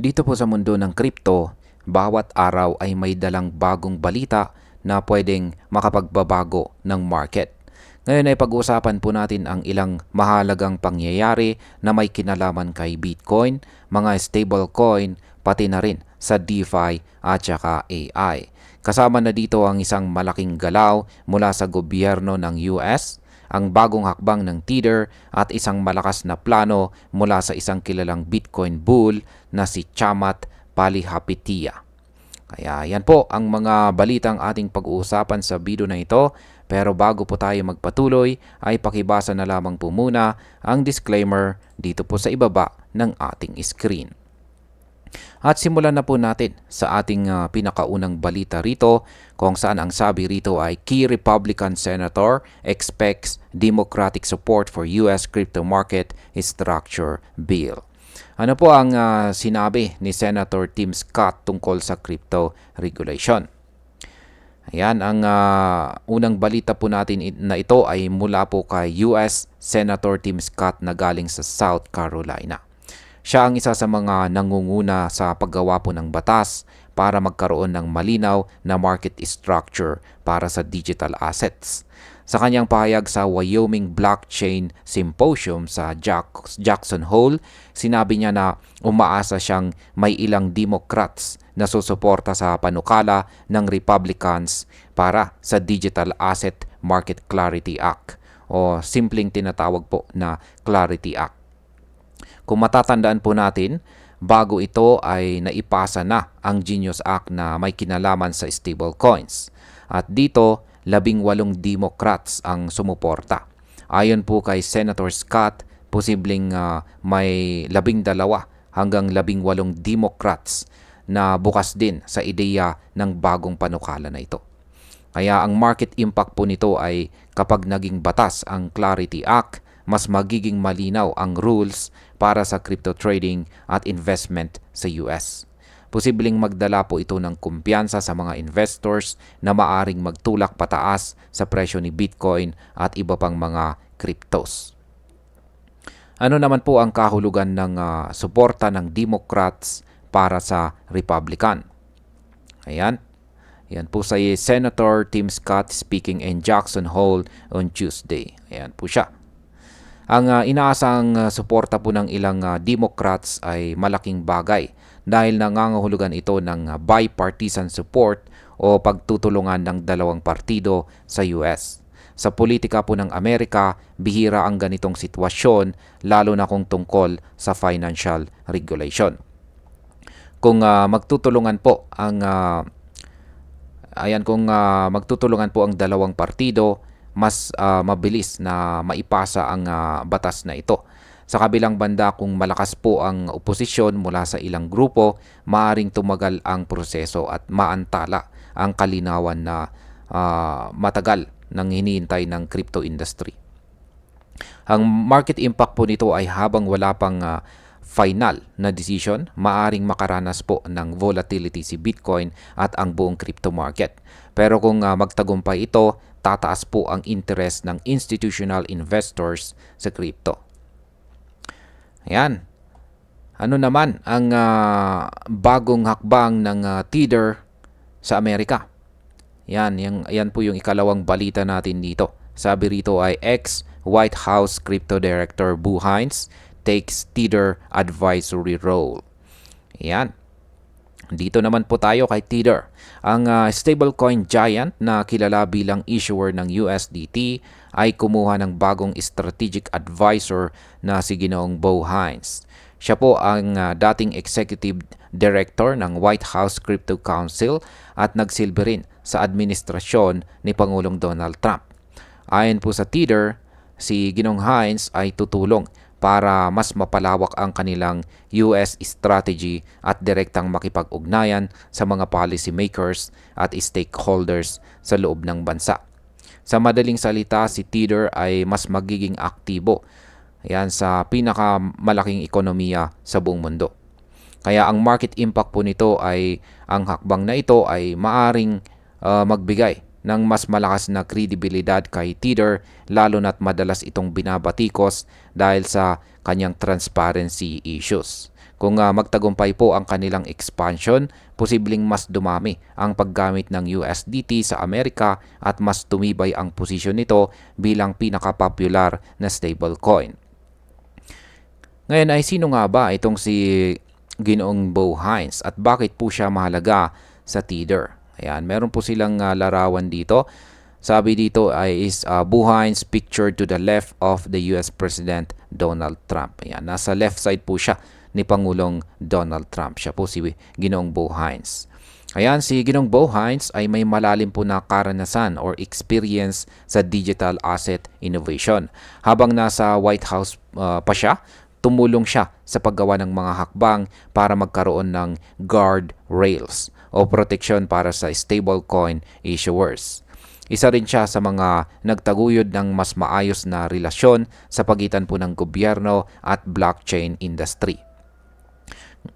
Dito po sa mundo ng crypto, bawat araw ay may dalang bagong balita na pwedeng makapagbabago ng market. Ngayon ay pag-uusapan po natin ang ilang mahalagang pangyayari na may kinalaman kay Bitcoin, mga stablecoin, pati na rin sa DeFi at saka AI. Kasama na dito ang isang malaking galaw mula sa gobyerno ng US, ang bagong hakbang ng Tether at isang malakas na plano mula sa isang kilalang Bitcoin bull na si Chamat Palihapitiya. Kaya yan po ang mga balitang ating pag-uusapan sa video na ito. Pero bago po tayo magpatuloy ay pakibasa na lamang po muna ang disclaimer dito po sa ibaba ng ating screen. At simulan na po natin sa ating uh, pinakaunang balita rito kung saan ang sabi rito ay key Republican Senator expects Democratic support for US crypto market structure bill. Ano po ang uh, sinabi ni Senator Tim Scott tungkol sa crypto regulation? Ayan, ang uh, unang balita po natin na ito ay mula po kay US Senator Tim Scott na galing sa South Carolina. Siya ang isa sa mga nangunguna sa paggawa po ng batas para magkaroon ng malinaw na market structure para sa digital assets. Sa kanyang pahayag sa Wyoming Blockchain Symposium sa Jackson Hole, sinabi niya na umaasa siyang may ilang Democrats na susuporta sa panukala ng Republicans para sa Digital Asset Market Clarity Act o simpleng tinatawag po na Clarity Act. Kung matatandaan po natin, bago ito ay naipasa na ang Genius Act na may kinalaman sa stablecoins. At dito, labing walong Democrats ang sumuporta. Ayon po kay Senator Scott, posibleng uh, may labing dalawa hanggang labing walong Democrats na bukas din sa ideya ng bagong panukala na ito. Kaya ang market impact po nito ay kapag naging batas ang Clarity Act, mas magiging malinaw ang rules para sa crypto trading at investment sa US posibleng magdala po ito ng kumpiyansa sa mga investors na maaring magtulak pataas sa presyo ni Bitcoin at iba pang mga cryptos. Ano naman po ang kahulugan ng uh, suporta ng Democrats para sa Republican? Ayan. Yan po sa Senator Tim Scott speaking in Jackson Hole on Tuesday. Ayan po siya. Ang uh, inaasang uh, suporta po ng ilang uh, Democrats ay malaking bagay dahil nangangahulugan ito ng bipartisan support o pagtutulungan ng dalawang partido sa US. Sa politika po ng Amerika, bihira ang ganitong sitwasyon lalo na kung tungkol sa financial regulation. Kung uh, magtutulungan po ang uh, ayan kung uh, magtutulungan po ang dalawang partido, mas uh, mabilis na maipasa ang uh, batas na ito. Sa kabilang banda, kung malakas po ang oposisyon mula sa ilang grupo, maaring tumagal ang proseso at maantala ang kalinawan na uh, matagal nang hinihintay ng crypto industry. Ang market impact po nito ay habang wala pang uh, final na decision, maaring makaranas po ng volatility si Bitcoin at ang buong crypto market. Pero kung uh, magtagumpay ito, tataas po ang interest ng institutional investors sa crypto. Ayan. Ano naman ang uh, bagong hakbang ng uh, Tether sa Amerika? Yan, yan, yan po yung ikalawang balita natin dito. Sabi rito ay ex-White House Crypto Director Boo Hines takes Tether advisory role. Yan. Dito naman po tayo kay Tether. Ang uh, stablecoin giant na kilala bilang issuer ng USDT ay kumuha ng bagong strategic advisor na si Ginoong Bo Hines. Siya po ang uh, dating executive director ng White House Crypto Council at nagsilbi rin sa administrasyon ni Pangulong Donald Trump. Ayon po sa Tether, si Ginong Hines ay tutulong para mas mapalawak ang kanilang US strategy at direktang makipag-ugnayan sa mga policy makers at stakeholders sa loob ng bansa. Sa madaling salita, si Tether ay mas magiging aktibo yan sa pinakamalaking ekonomiya sa buong mundo. Kaya ang market impact po nito ay ang hakbang na ito ay maaring uh, magbigay ng mas malakas na kredibilidad kay Tether lalo na't madalas itong binabatikos dahil sa kanyang transparency issues. Kung ah, magtagumpay po ang kanilang expansion, posibleng mas dumami ang paggamit ng USDT sa Amerika at mas tumibay ang posisyon nito bilang pinaka-popular na stablecoin. Ngayon ay sino nga ba itong si Ginoong Bo Hines at bakit po siya mahalaga sa Tether? Ayan, meron po silang ah, larawan dito. Sabi dito ay is uh, Bo Hines pictured to the left of the US President Donald Trump. Ayan, nasa left side po siya ni Pangulong Donald Trump. Siya po si Ginoong Bo Hines. Ayan, si Ginong Bo Hines ay may malalim po na karanasan or experience sa digital asset innovation. Habang nasa White House uh, pa siya, tumulong siya sa paggawa ng mga hakbang para magkaroon ng guard rails o protection para sa stablecoin issuers. Isa rin siya sa mga nagtaguyod ng mas maayos na relasyon sa pagitan po ng gobyerno at blockchain industry.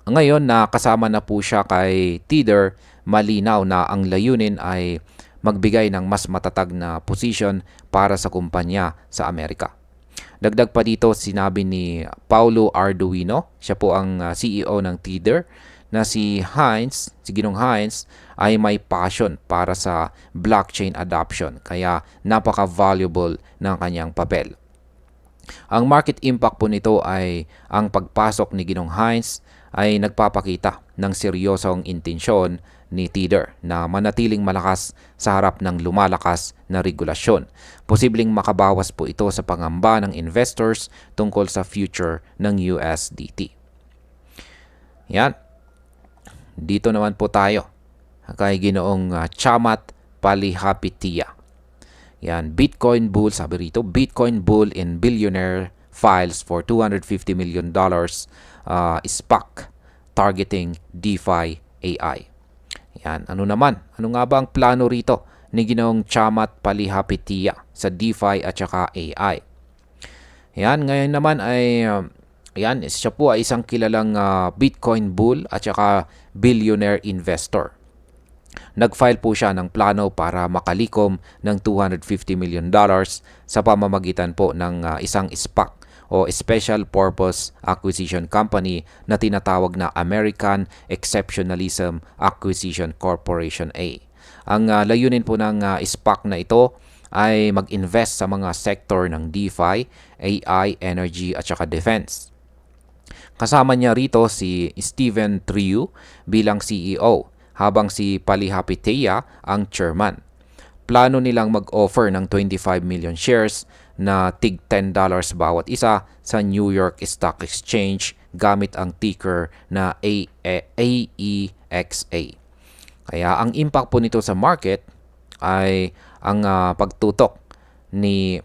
Ngayon na kasama na po siya kay Tether, malinaw na ang layunin ay magbigay ng mas matatag na position para sa kumpanya sa Amerika. Dagdag pa dito, sinabi ni Paulo Arduino, siya po ang uh, CEO ng Tether, na si Heinz, si Ginong Heinz, ay may passion para sa blockchain adoption, kaya napaka-valuable ng kanyang papel. Ang market impact po nito ay ang pagpasok ni Ginong Heinz ay nagpapakita ng seryosong intensyon ni Tether na manatiling malakas sa harap ng lumalakas na regulasyon. Posibleng makabawas po ito sa pangamba ng investors tungkol sa future ng USDT. Yan. Dito naman po tayo kay ginoong uh, Chamat Palihapitiya. Yan, Bitcoin bull, sabi rito, Bitcoin bull in billionaire files for 250 million dollars uh, SPAC targeting DeFi AI. Yan, ano naman? Ano nga ba ang plano rito ni Ginoong Chamat Palihapitiya sa DeFi at saka AI? Yan, ngayon naman ay uh, yan, siya po ay isang kilalang uh, Bitcoin bull at saka billionaire investor. Nag-file po siya ng plano para makalikom ng 250 million dollars sa pamamagitan po ng uh, isang SPAC o Special Purpose Acquisition Company na tinatawag na American Exceptionalism Acquisition Corporation A. Ang uh, layunin po ng uh, SPAC na ito ay mag-invest sa mga sector ng DeFi, AI, energy at saka defense. Kasama niya rito si Steven Triu bilang CEO habang si Palihapitea ang chairman. Plano nilang mag-offer ng 25 million shares na tig $10 bawat isa sa New York Stock Exchange gamit ang ticker na AEXA. Kaya ang impact po nito sa market ay ang uh, pagtutok ni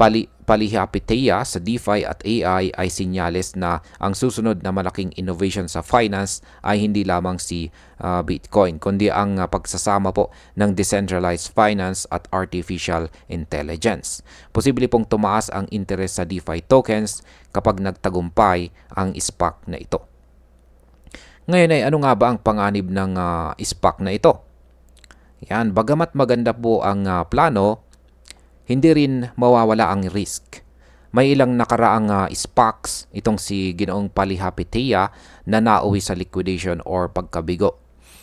Pali Palihapitiya sa DeFi at AI ay sinyales na ang susunod na malaking innovation sa finance ay hindi lamang si uh, Bitcoin kundi ang uh, pagsasama po ng decentralized finance at artificial intelligence. Posible pong tumaas ang interest sa DeFi tokens kapag nagtagumpay ang SPAC na ito. Ngayon ay ano nga ba ang panganib ng uh, SPAC na ito? Yan, bagamat maganda po ang uh, plano, hindi rin mawawala ang risk. May ilang nakaraang uh, SPACs itong si Ginoong Palihapitea na nauwi sa liquidation or pagkabigo.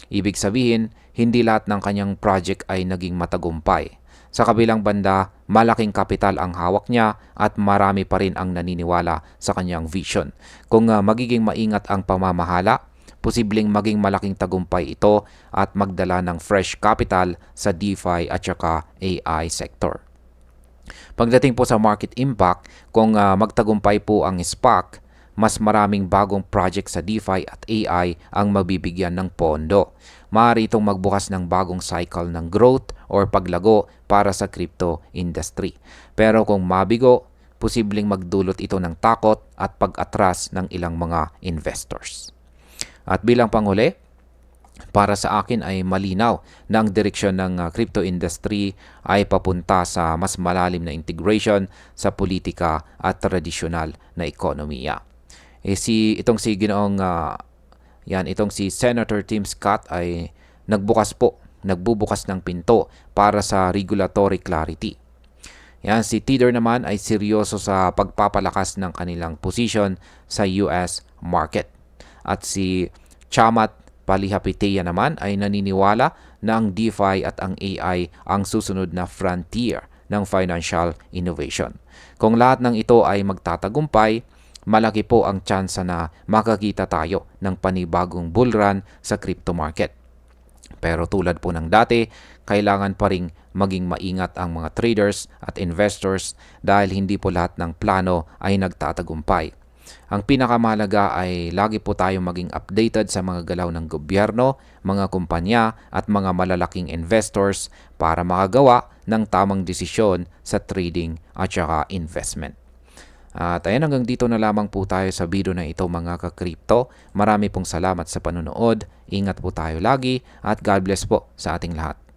Ibig sabihin, hindi lahat ng kanyang project ay naging matagumpay. Sa kabilang banda, malaking kapital ang hawak niya at marami pa rin ang naniniwala sa kanyang vision. Kung uh, magiging maingat ang pamamahala, posibleng maging malaking tagumpay ito at magdala ng fresh capital sa DeFi at saka AI sector. Pagdating po sa market impact, kung uh, magtagumpay po ang SPAC, mas maraming bagong project sa DeFi at AI ang mabibigyan ng pondo. Maaari itong magbukas ng bagong cycle ng growth or paglago para sa crypto industry. Pero kung mabigo, posibleng magdulot ito ng takot at pag-atras ng ilang mga investors. At bilang panghuli, para sa akin ay malinaw na ang direksyon ng uh, crypto industry ay papunta sa mas malalim na integration sa politika at tradisyonal na ekonomiya. Eh si itong si Ginoong uh, yan itong si Senator Tim Scott ay nagbukas po, nagbubukas ng pinto para sa regulatory clarity. Yan si Tether naman ay seryoso sa pagpapalakas ng kanilang position sa US market. at si Chamat Palihapitiya naman ay naniniwala na ang DeFi at ang AI ang susunod na frontier ng financial innovation. Kung lahat ng ito ay magtatagumpay, malaki po ang tsansa na makakita tayo ng panibagong bull run sa crypto market. Pero tulad po ng dati, kailangan pa ring maging maingat ang mga traders at investors dahil hindi po lahat ng plano ay nagtatagumpay. Ang pinakamahalaga ay lagi po tayong maging updated sa mga galaw ng gobyerno, mga kumpanya at mga malalaking investors para makagawa ng tamang desisyon sa trading at saka investment. At ayan hanggang dito na lamang po tayo sa video na ito mga ka-crypto. Marami pong salamat sa panonood. Ingat po tayo lagi at God bless po sa ating lahat.